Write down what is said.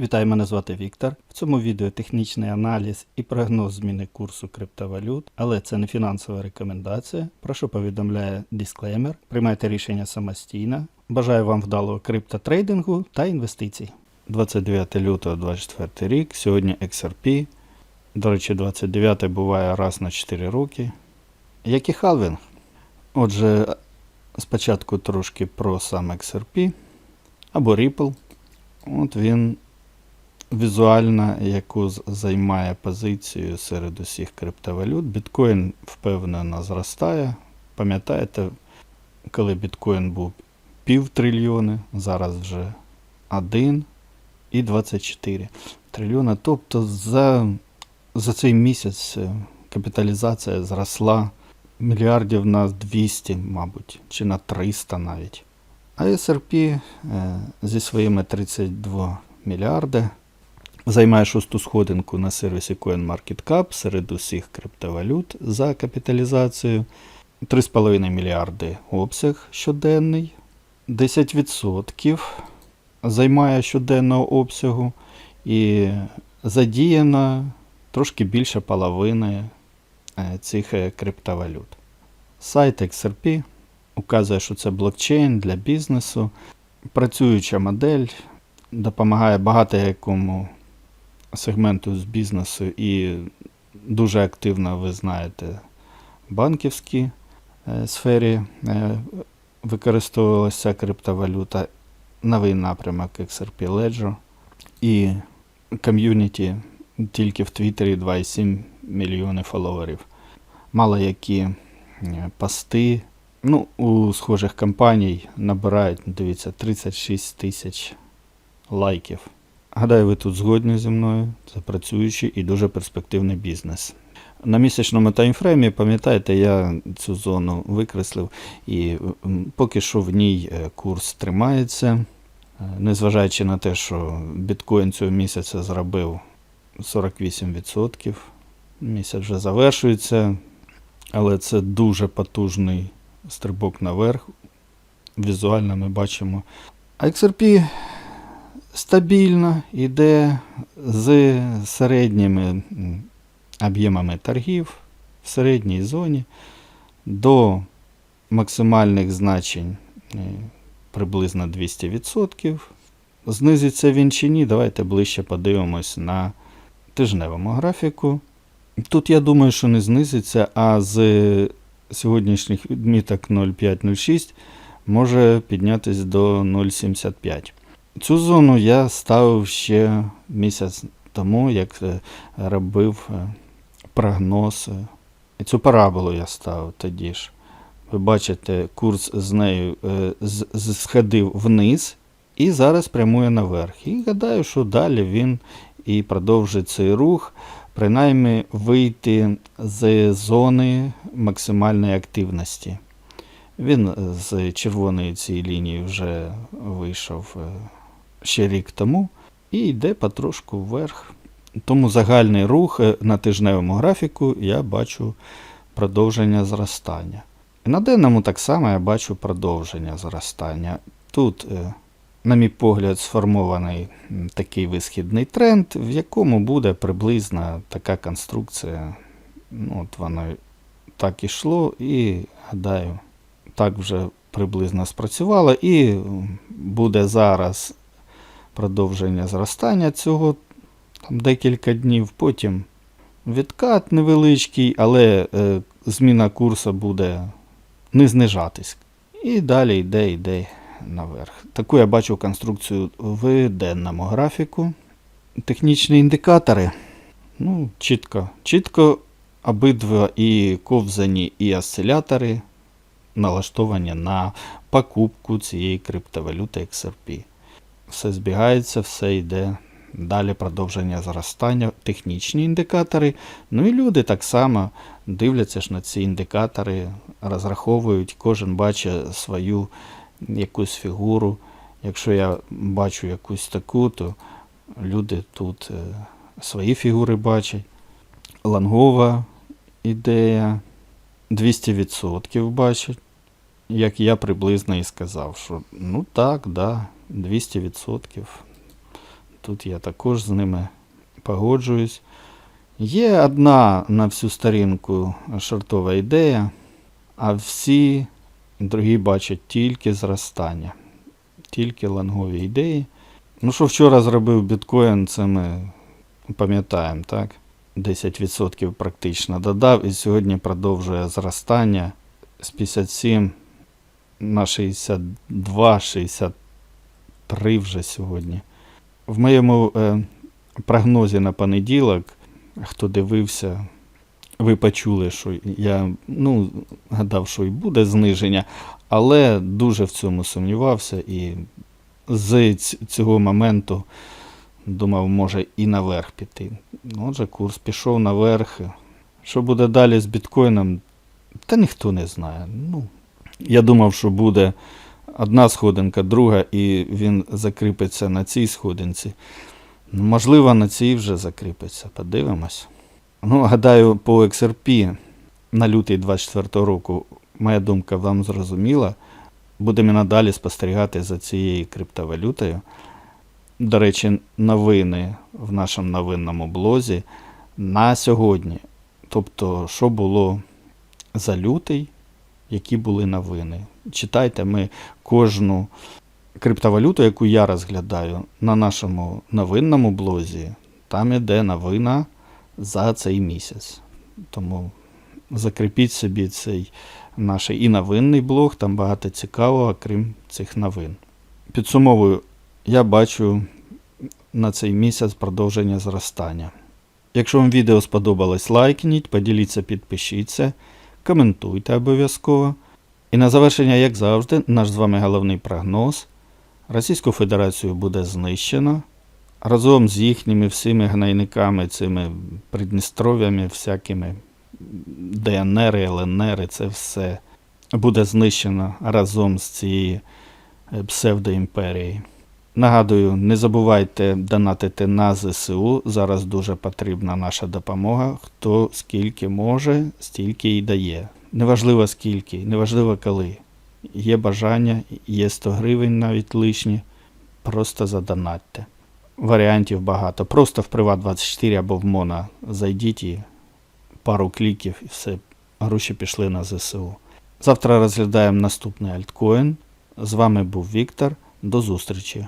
Вітаю, мене звати Віктор. В цьому відео технічний аналіз і прогноз зміни курсу криптовалют, але це не фінансова рекомендація. Прошу повідомляє дисклеймер. Приймайте рішення самостійно. Бажаю вам вдалого криптотрейдингу та інвестицій. 29 лютого 24 рік. Сьогодні XRP. До речі, 29 буває раз на 4 роки. Як і халвінг. Отже, спочатку трошки про сам XRP або Ripple. От він візуальна, яку займає позицію серед усіх криптовалют. Біткоін впевнено зростає. Пам'ятаєте, коли біткоін був пів трильйони, зараз вже 1 і 24 трильйона. Тобто за, за цей місяць е, капіталізація зросла мільярдів на 200, мабуть, чи на 300 навіть. А SRP е, зі своїми 32 мільярди займає шосту сходинку на сервісі CoinMarketCap серед усіх криптовалют за капіталізацією. 3,5 мільярди обсяг щоденний, 10% займає щоденного обсягу і задіяно трошки більше половини е, цих е, криптовалют. Сайт XRP указує, що це блокчейн для бізнесу. Працююча модель допомагає багато якому сегменту з бізнесу і дуже активно, ви знаєте, банківській е, сфері е, використовувалася криптовалюта, новий напрямок XRP Ledger і ком'юніті тільки в Твіттері 2,7 мільйони фоловерів. Мало які е, пости. Ну, у схожих компаній набирають, дивіться, 36 тисяч лайків. Гадаю, ви тут згодні зі мною. Це працюючий і дуже перспективний бізнес. На місячному таймфреймі, пам'ятаєте, я цю зону викреслив, і поки що в ній е, курс тримається. Е, Незважаючи на те, що біткоін цього місяця зробив 48%. Місяць вже завершується, але це дуже потужний стрибок наверх. Візуально ми бачимо. XRP стабільно йде з середніми об'ємами торгів в середній зоні до максимальних значень е, приблизно 200%. Знизиться він чи ні, давайте ближче подивимось на тижневому графіку. Тут я думаю, що не знизиться, а з сьогоднішніх відміток 0,5-0,6 може піднятися до 0,75. Цю зону я ставив ще місяць тому, як е, робив е, прогноз. е, цю параболу я ставив тоді ж. Ви бачите, курс з нею сходив вниз і зараз прямує наверх. І гадаю, що далі він і продовжить цей рух, принаймні вийти з зони максимальної активності. Він з червоної цієї лінії вже вийшов ще рік тому і йде потрошку вверх. Тому загальний рух е, на тижневому графіку я бачу продовження зростання. На денному так само я бачу продовження зростання. Тут, е, на мій погляд, сформований такий висхідний тренд, в якому буде приблизно така конструкція. Ну, от воно так ішло, і гадаю, так вже приблизно спрацювало, і буде зараз продовження зростання цього там, декілька днів, потім відкат невеличкий, але е, зміна курсу буде не знижатись. І далі йде, йде наверх. Таку я бачу конструкцію в денному графіку. Технічні індикатори. Ну, чітко. Чітко обидва і ковзані, і осцилятори налаштовані на покупку цієї криптовалюти XRP. Все збігається, все йде. Далі продовження зростання, технічні індикатори. Ну і люди так само дивляться ж на ці індикатори, розраховують, кожен бачить свою якусь фігуру. Якщо я бачу якусь таку, то люди тут е, свої фігури бачать. Лангова ідея 200% бачать. Як я приблизно і сказав, що ну так, да, 200%. Тут я також з ними погоджуюсь. Є одна на всю сторінку шортова ідея, а всі другі бачать тільки зростання, тільки лонгові ідеї. Ну, що вчора зробив біткоін, це ми пам'ятаємо, так? 10% практично додав і сьогодні продовжує зростання з 57 на 62, 63 вже сьогодні. В моєму е, прогнозі на понеділок, хто дивився, ви почули, що я ну, гадав, що і буде зниження, але дуже в цьому сумнівався і з цього моменту думав, може і наверх піти. Отже, курс пішов наверх. Що буде далі з біткоїном, та ніхто не знає. Ну, я думав, що буде одна сходинка, друга, і він закріпиться на цій сходинці. Ну, Можливо, на цій вже закріпиться. Подивимось. Ну, гадаю, по XRP на лютий 24 року моя думка вам зрозуміла. Будемо і надалі спостерігати за цією криптовалютою. До речі, новини в нашому новинному блозі на сьогодні. Тобто, що було за лютий, які були новини. Читайте ми кожну криптовалюту, яку я розглядаю на нашому новинному блозі. Там іде новина за цей місяць. Тому закріпіть собі цей наш і новинний блог, там багато цікавого, крім цих новин. Підсумовую, я бачу на цей місяць продовження зростання. Якщо вам відео сподобалось, лайкніть, поділіться, підпишіться, коментуйте обов'язково. І на завершення, як завжди, наш з вами головний прогноз. Російську Федерацію буде знищено разом з їхніми всіми гнайниками, цими Придністров'ями, всякими ДНР, ЛНР, це все буде знищено разом з цією е, псевдоімперією. Нагадую, не забувайте донатити на ЗСУ. Зараз дуже потрібна наша допомога. Хто скільки може, стільки і дає. Неважливо скільки, неважливо коли. Є бажання, є 100 гривень навіть лишні. Просто задонатьте. Варіантів багато. Просто в Приват24 або в Мона зайдіть і пару кліків і все. Гроші пішли на ЗСУ. Завтра розглядаємо наступний альткоін. З вами був Віктор. До зустрічі.